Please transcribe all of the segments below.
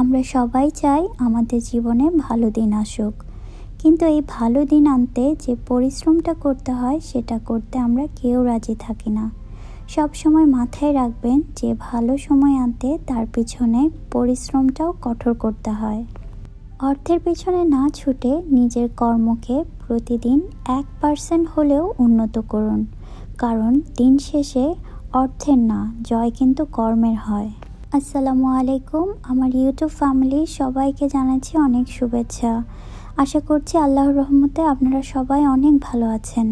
আমরা সবাই চাই আমাদের জীবনে ভালো দিন আসুক। কিন্তু এই ভালো দিন আনতে যে পরিশ্রমটা করতে হয়, সেটা করতে আমরা কেউ রাজি থাকি না। সব সময় মাথায় রাখবেন, যে ভালো সময় আনতে তার পিছনে পরিশ্রমটাও কঠোর করতে হয়। অর্থের পিছনে না ছুটে নিজের কর্মকে প্রতিদিন এক পার্সেন্ট হলেও উন্নত করুন। কারণ দিন শেষে অর্থের না, জয় কিন্তু কর্মের হয়। আসসালামু আলাইকুম। আমার ইউটিউব ফ্যামিলি সবাইকে জানাচ্ছি অনেক শুভেচ্ছা। আশা করছি আল্লাহর রহমতে আপনারা সবাই অনেক ভালো আছেন।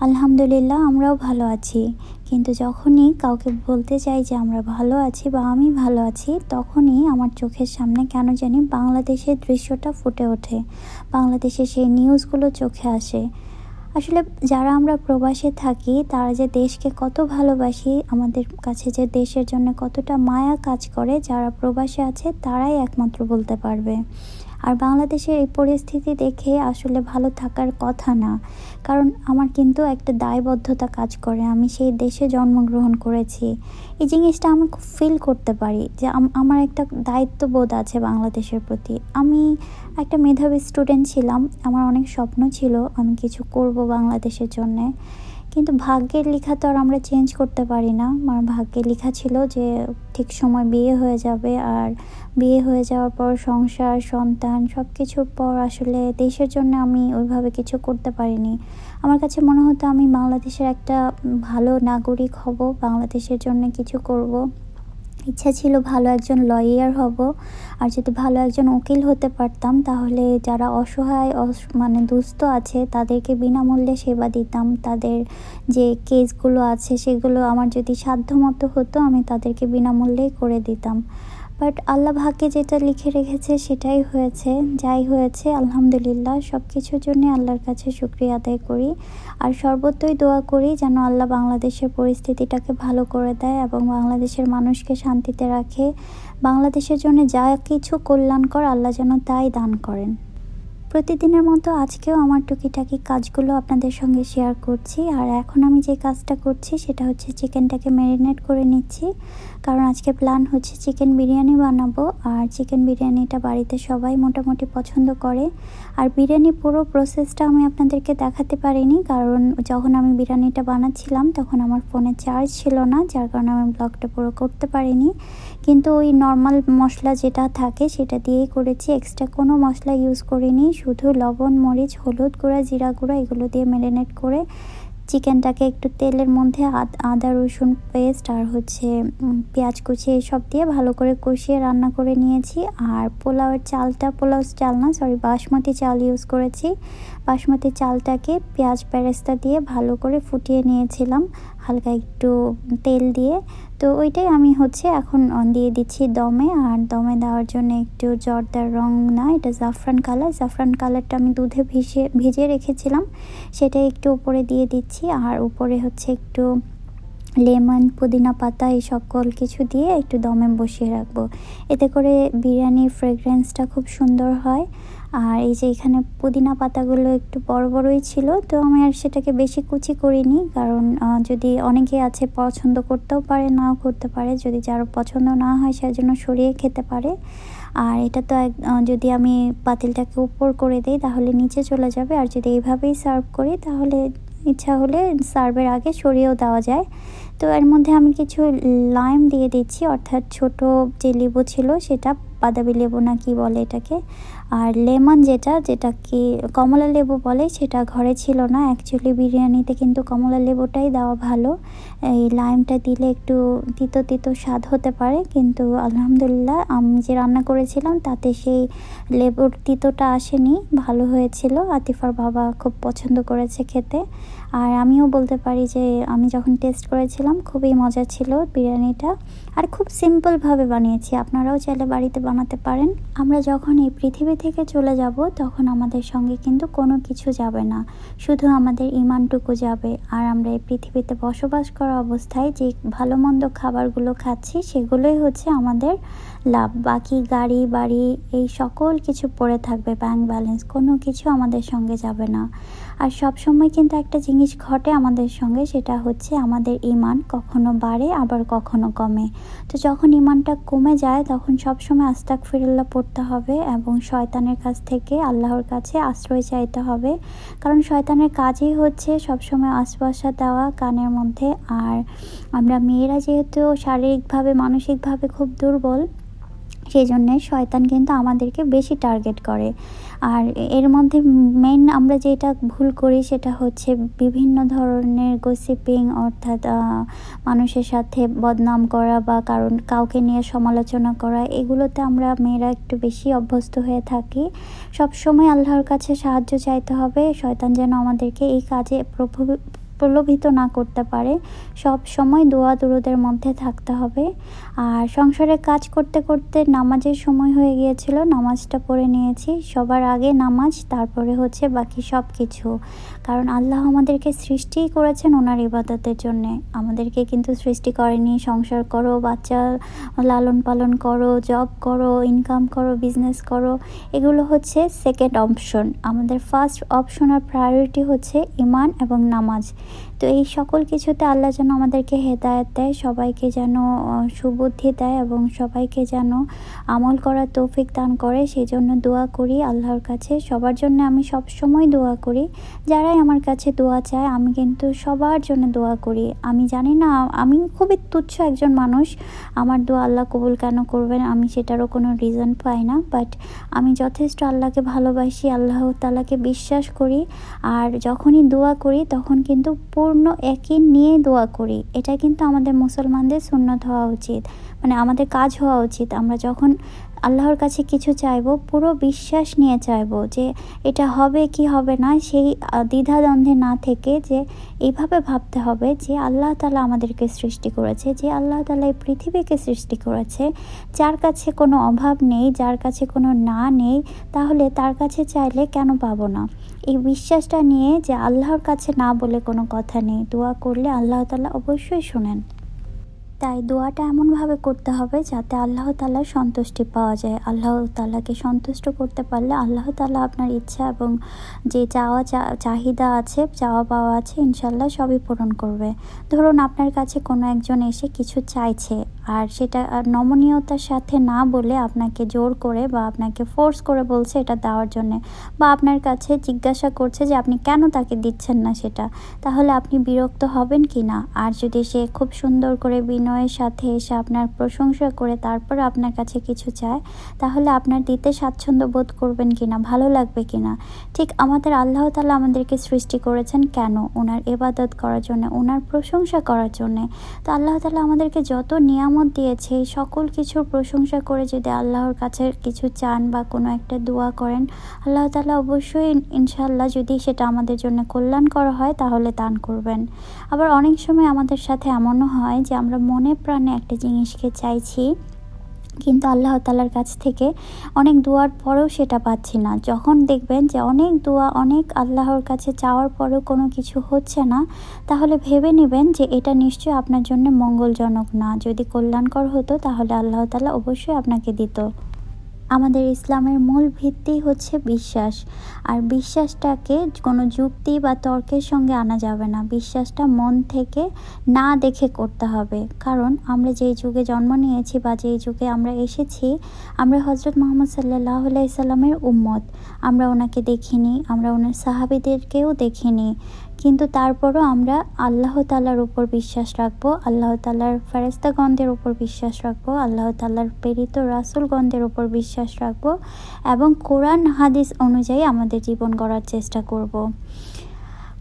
আলহামদুলিল্লাহ, আমরাও ভালো আছি। কিন্তু যখনই কাউকে বলতে চাই যে আমরা ভালো আছি বা আমি ভালো আছি, তখনই আমার চোখের সামনে কেন জানি বাংলাদেশের দৃশ্যটা ফুটে ওঠে। বাংলাদেশের সেই নিউজগুলো চোখে আসে। আসলে যারা আমরা প্রবাসে থাকি, তারা যে দেশকে কত ভালোবাসি, আমাদের কাছে যে দেশের জন্য কতটা মায়া কাজ করে, যারা প্রবাসে আছে, তারাই একমাত্র বলতে পারবে। আর বাংলাদেশের এই পরিস্থিতি দেখে আসলে ভালো থাকার কথা না। কারণ আমার কিন্তু একটা দায়বদ্ধতা কাজ করে। আমি সেই দেশে জন্মগ্রহণ করেছি। এই জিনিসটা আমি খুব ফিল করতে পারি যে আমার একটা দায়িত্ববোধ আছে বাংলাদেশের প্রতি। আমি একটা মেধাবী স্টুডেন্ট ছিলাম। আমার অনেক স্বপ্ন ছিল আমি কিছু করব বাংলাদেশের জন্যে। কিন্তু ভাগ্যের লেখা তো আর আমরা চেঞ্জ করতে পারি না। আমার ভাগ্যে লেখা ছিল যে ঠিক সময় বিয়ে হয়ে যাবে আর বিয়ে হয়ে যাওয়ার পর সংসার, সন্তান সব কিছুর পর আসলে দেশের জন্য আমি ওইভাবে কিছু করতে পারিনি। আমার কাছে মনে হতো আমি বাংলাদেশের একটা ভালো নাগরিক হব, বাংলাদেশের জন্য কিছু করব। ইচ্ছা ছিল ভালো একজন লয়ার হব। আর যদি ভালো একজন উকিল হতে পারতাম, তাহলে যারা অসহায় মানে দুস্থ আছে, তাদেরকে বিনামূল্যে সেবা দিতাম। তাদের যে কেসগুলো আছে, সেগুলো আমার যদি সাধ্যমতো হতো, আমি তাদেরকে বিনামূল্যেই করে দিতাম। বাট আল্লাহ ভাগ্যে যেটা লিখে রেখেছে সেটাই হয়েছে। যাই হয়েছে, আলহামদুলিল্লাহ সব কিছুর জন্যে আল্লাহর কাছে শুক্রিয়া আদায় করি। আর সর্বত্রই দোয়া করি যেন আল্লাহ বাংলাদেশের পরিস্থিতিটাকে ভালো করে দেয় এবং বাংলাদেশের মানুষকে শান্তিতে রাখে। বাংলাদেশের জন্য যা কিছু কল্যাণকর আল্লাহ যেন তাই দান করেন। প্রতিদিনের মতো আজকেও আমার টুকিটাকি কাজগুলো আপনাদের সঙ্গে শেয়ার করছি। আর এখন আমি যে কাজটা করছি, সেটা হচ্ছে চিকেনটাকে ম্যারিনেট করে নিচ্ছি। কারণ আজকে প্ল্যান হচ্ছে চিকেন বিরিয়ানি বানাবো। আর চিকেন বিরিয়ানিটা বাড়িতে সবাই মোটামুটি পছন্দ করে। আর বিরিয়ানি পুরো প্রসেসটা আমি আপনাদেরকে দেখাতে পারিনি। কারণ যখন আমি বিরিয়ানিটা বানাচ্ছিলাম, তখন আমার ফোনে চার্জ ছিল না। যার কারণে আমি ব্লগটা পুরো করতে পারিনি। কিন্তু ওই নর্মাল মশলা যেটা থাকে, সেটা দিয়েই করেছি। এক্সট্রা কোনো মশলা ইউজ করিনি। শুধু লবণ, মরিচ, হলুদ গুঁড়া, জিরা গুঁড়া এগুলো দিয়ে ম্যারিনেট করে চিকেনটাকে একটু তেলের মধ্যে আদা রসুন পেস্ট আর হচ্ছে পেঁয়াজ কুচি এইসব দিয়ে ভালো করে কষিয়ে রান্না করে নিয়েছি। আর পোলাওয়ের চালটা পোলাও চাল না সরি বাসমতি চাল ইউজ করেছি। বাসমতি চালটাকে পেঁয়াজ প্যারেস্তা দিয়ে ভালো করে ফুটিয়ে নিয়েছিলাম, হালকা একটু তেল দিয়ে। তো ওইটাই আমি হচ্ছে এখন দিয়ে দিচ্ছি দমে। আর দমে দেওয়ার জন্য একটু জর্দার রং না, এটা জাফরান কালার। জাফরান কালারটা আমি দুধে ভিজে ভিজিয়ে রেখেছিলাম। সেটা একটু উপরে দিয়ে দিচ্ছি। আর উপরে হচ্ছে একটু লেমন, পুদিনা পাতা এই সকল কিছু দিয়ে একটু দমে বসিয়ে রাখব। এতে করে বিরিয়ানির ফ্রেগরেন্সটা খুব সুন্দর হয়। আর এই যে এখানে পুদিনা পাতাগুলো একটু বড় বড়ই ছিল, তো আমি আর সেটাকে বেশি কুচি করিনি। কারণ যদি অনেকে আছে পছন্দ করতেও পারে, নাও করতে পারে। যদি যার পছন্দ না হয়, সেজন্য সরিয়ে খেতে পারে। আর এটা তো যদি আমি পাতিলটাকে উপর করে দিই, তাহলে নিচে চলে যাবে। আর যদি এইভাবেই সার্ভ করি, তাহলে ইচ্ছা হলে সার্ভের আগে সরিয়েও দেওয়া যায়। তো এর মধ্যে আমি কিছু লাইম দিয়ে দিচ্ছি, অর্থাৎ ছোট যে লেবু ছিল সেটা বাদাবি লেবু না কি বলে এটাকে? আর লেমন যেটা যেটা কি কমলা লেবু বলে, সেটা ঘরে ছিল না। অ্যাকচুয়ালি বিরিয়ানিতে কিন্তু কমলা লেবুটাই দেওয়া ভালো। এই লাইমটা দিলে একটু তিতো তিতো স্বাদ হতে পারে, কিন্তু আলহামদুলিল্লাহ আমি যে রান্না করেছিলাম, তাতে সেই লেবুর তিতোটা আসেনি, ভালো হয়েছিল। আতিফার বাবা খুব পছন্দ করেছে খেতে। আর আমিও বলতে পারি যে, আমি যখন টেস্ট করেছিলাম, খুবই মজা ছিল বিরিয়ানিটা। আর খুব সিম্পলভাবে বানিয়েছি, আপনারাও চাইলে বাড়িতে বানাতে পারেন। আমরা যখন এই পৃথিবী থেকে চলে যাব, তখন আমাদের সঙ্গে কিন্তু কোনো কিছু যাবে না। শুধু আমাদের ইমানটুকু যাবে। আর আমরা এই পৃথিবীতে বসবাস করা অবস্থায় যে ভালো মন্দ খাবারগুলো খাচ্ছি, সেগুলোই হচ্ছে আমাদের লাভ। বাকি গাড়ি, বাড়ি, এই সকল কিছু পড়ে থাকবে ব্যাংক ব্যালেন্স কোনো কিছু আমাদের সঙ্গে যাবে না। আর সব সময় কিন্তু একটা জিনিস ঘটে আমাদের সঙ্গে, সেটা হচ্ছে আমাদের ইমান কখনো বাড়ে, আবার কখনো কমে। তো যখন ইমানটা কমে যায়, তখন সব সময় আস্তাক ফিরুল্লাহ পড়তে হবে এবং শয়তানের কাছ থেকে আল্লাহর কাছে আশ্রয় চাইতে হবে। কারণ শয়তানের কাজই হচ্ছে সবসময় আশপাশা দেওয়া কানের মধ্যে। আর আমরা মেয়েরা যেহেতু শারীরিকভাবে, মানসিকভাবে খুব দুর্বল সেই জন্যে শয়তান কিন্তু আমাদেরকে বেশি টার্গেট করে। আর এর মধ্যে মেন আমরা যেটা ভুল করি সেটা হচ্ছে বিভিন্ন ধরনের গসিপিং অর্থাৎ মানুষের সাথে বদনাম করা বা কারণ, কাউকে নিয়ে সমালোচনা করা, এগুলোতে আমরা মেয়েরা একটু বেশি অভ্যস্ত হয়ে থাকি। সব সময় আল্লাহর কাছে সাহায্য চাইতে হবে, শয়তান যেন আমাদেরকে এই কাজে প্রভাবিত প্রলোভিত না করতে পারে। সব সময় দোয়া দুরুদের মধ্যে থাকতে হবে। আর সংসারে কাজ করতে করতে নামাজের সময় হয়ে গিয়েছিল, নামাজটা পড়ে নিয়েছি। সবার আগে নামাজ, তারপরে হচ্ছে বাকি সব কিছু কারণ আল্লাহ আমাদেরকে সৃষ্টিই করেছেন ওনার ইবাদতের জন্যে। আমাদেরকে কিন্তু সৃষ্টি করেনি, সংসার করো, বাচ্চা লালন পালন করো জব করো ইনকাম করো বিজনেস করো। এগুলো হচ্ছে সেকেন্ড অপশন আমাদের ফার্স্ট অপশন আর প্রায়োরিটি হচ্ছে ইমান এবং নামাজ। তো এই সকল কিছুতে আল্লাহ যেন আমাদেরকে হেদায়ত দেয়, সবাইকে যেন সুবুদ্ধি দেয় এবং সবাইকে যেন আমল করার তৌফিক দান করে সেই জন্য দোয়া করি আল্লাহর কাছে। সবার জন্য আমি সব সময় দোয়া করি। যারাই আমার কাছে দোয়া চায়, আমি কিন্তু সবার জন্য দোয়া করি। আমি জানি না, আমি খুবই তুচ্ছ একজন মানুষ। আমার দোয়া আল্লাহ কবুল কেন করবেন, আমি সেটারও কোনো রিজন পাই না। বাট আমি যথেষ্ট আল্লাহকে ভালোবাসি, আল্লাহ তালাকে বিশ্বাস করি। আর যখনই দোয়া করি, তখন কিন্তু পূর্ণ একই নিয়ে দোয়া করি। এটা কিন্তু আমাদের মুসলমানদের সুন্নত হওয়া উচিত। মানে আমাদের কাজ হওয়া উচিত। আমরা যখন আল্লাহর কাছে কিছু চাইব, পুরো বিশ্বাস নিয়ে চাইব যে এটা হবে কি হবে না, সেই দ্বিধাদ্বন্দ্বে না থেকে যে এইভাবে ভাবতে হবে যে আল্লাহ তালা আমাদেরকে সৃষ্টি করেছে, যে আল্লাহ তালা এই পৃথিবীকে সৃষ্টি করেছে। যার কাছে কোনো অভাব নেই, যার কাছে কোনো না নেই, তাহলে তার কাছে চাইলে কেন পাবো না? এই বিশ্বাসটা নিয়ে যে আল্লাহর কাছে না বলে কোনো কথা নেই, দোয়া করলে আল্লাহ তালা অবশ্যই শোনেন। তাই দোয়াটা এমনভাবে করতে হবে যাতে আল্লাহ তালার সন্তুষ্টি পাওয়া যায়। আল্লাহ তালাকে সন্তুষ্ট করতে পারলে আল্লাহ তালা আপনার ইচ্ছা এবং যে চাওয়া চাহিদা আছে, চাওয়া পাওয়া আছে, ইনশাল্লাহ সবই পূরণ করবে। ধরুন আপনার কাছে কোনো একজন এসে কিছু চাইছে। আর সেটা নমনীয়তার সাথে না বলে আপনাকে জোর করে বা আপনাকে ফোর্স করে বলছে এটা দেওয়ার জন্যে বা আপনার কাছে জিজ্ঞাসা করছে যে আপনি কেন তাকে দিচ্ছেন না সেটা, তাহলে আপনি বিরক্ত হবেন কি না? আর যদি সে খুব সুন্দর করে বিনয়ের সাথে এসে আপনার প্রশংসা করে তারপর আপনার কাছে কিছু চায়, তাহলে আপনার দিতে স্বাচ্ছন্দ্য বোধ করবেন কি না? ভালো লাগবে কি না? ঠিক আমাদের আল্লাহ তালা আমাদেরকে সৃষ্টি করেছেন কেন? ওনার এবাদত করার জন্য, ওনার প্রশংসা করার জন্যে। তো আল্লাহ তালা আমাদেরকে যত নিয়ম নিয়ামত দিয়েছে, সকল কিছুর প্রশংসা করে যদি আল্লাহর কাছে কিছু চান বা কোনো একটা দোয়া করেন, আল্লাহ তালা অবশ্যই ইনশাল্লাহ যদি সেটা আমাদের জন্য কল্যাণ করা হয় তাহলে দান করবেন। আবার অনেক সময় আমাদের সাথে এমনও হয় যে আমরা মনে প্রাণে একটা জিনিসকে চাইছি কিন্তু আল্লাহ তালার কাছ থেকে অনেক দোয়ার পরেও সেটা পাচ্ছি না। যখন দেখবেন যে অনেক দোয়া, অনেক আল্লাহর কাছে চাওয়ার পরেও কোনো কিছু হচ্ছে না, তাহলে ভেবে নেবেন যে এটা নিশ্চয়ই আপনার জন্য মঙ্গলজনক না। যদি কল্যাণকর হতো, তাহলে আল্লাহ তালা অবশ্যই আপনাকে দিত। আমাদের ইসলামের মূল ভিত্তি হচ্ছে বিশ্বাস। আর বিশ্বাসটাকে কোনো যুক্তি বা তর্কের সঙ্গে আনা যাবে না। বিশ্বাসটা মন থেকে না দেখে করতে হবে। কারণ আমরা যেই যুগে জন্ম নিয়েছি বা যেই যুগে আমরা এসেছি, আমরা হজরত মোহাম্মদ সাল্লাহ সাল্লামের উম্মত। আমরা ওনাকে দেখিনি, আমরা ওনার সাহাবিদেরকেও দেখিনি। কিন্তু তারপরও আমরা আল্লাহ তালার উপর বিশ্বাস রাখব, আল্লাহ তালার ফেরেস্তাগন্ধের উপর বিশ্বাস রাখব, আল্লাহ তালার প্রেরিত রাসুলগন্ধের উপর বিশ্বাস রাখব এবং কোরআন, হাদিস অনুযায়ী আমাদের জীবন গড়ার চেষ্টা করব।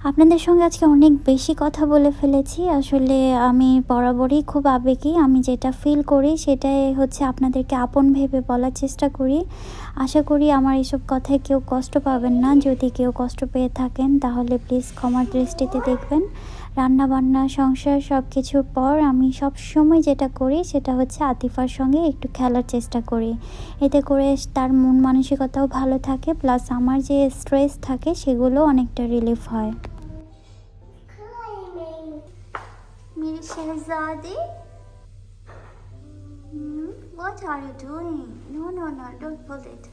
আপনাদের সঙ্গে আজকে অনেক বেশি কথা বলে ফেলেছি। আসলে আমি বরাবরই খুব আবেগী। আমি যেটা ফিল করি সেটাই হচ্ছে আপনাদেরকে আপন ভেবে বলার চেষ্টা করি। আশা করি আমার এসব কথায় কেউ কষ্ট পাবেন না। যদি কেউ কষ্ট পেয়ে থাকেন তাহলে প্লিজ ক্ষমার দৃষ্টিতে দেখবেন। রান্নাবান্না সংসার সব কিছুর পর আমি সব সময় যেটা করি সেটা হচ্ছে আতিফার সঙ্গে একটু খেলার চেষ্টা করি এতে করে তার মন মানসিকতাও ভালো থাকে প্লাস আমার যে স্ট্রেস থাকে সেগুলো অনেকটা রিলিফ হয় What are you doing? No, no, no, don't pull it.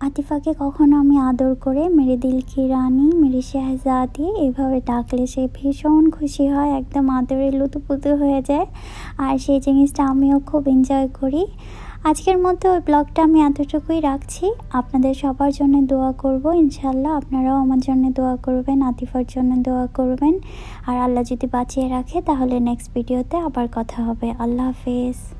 আতিফাকে কখনো আমি আদর করে মেরে দিল কি রানী, মেরে শেহজাদি এইভাবে ডাকলে সে ভীষণ খুশি হয়, একদম আদরে লুতুপুতু হয়ে যায়। আর সেই জিনিসটা আমিও খুব এনজয় করি। আজকের মধ্যে ওই ব্লগটা আমি এতটুকুই রাখছি। আপনাদের সবার জন্য দোয়া করব ইনশাল্লাহ আপনারাও আমার জন্য দোয়া করবেন, আতিফার জন্য দোয়া করবেন। আর আল্লাহ যদি বাঁচিয়ে রাখে, তাহলে নেক্সট ভিডিওতে আবার কথা হবে। আল্লাহ হাফেজ।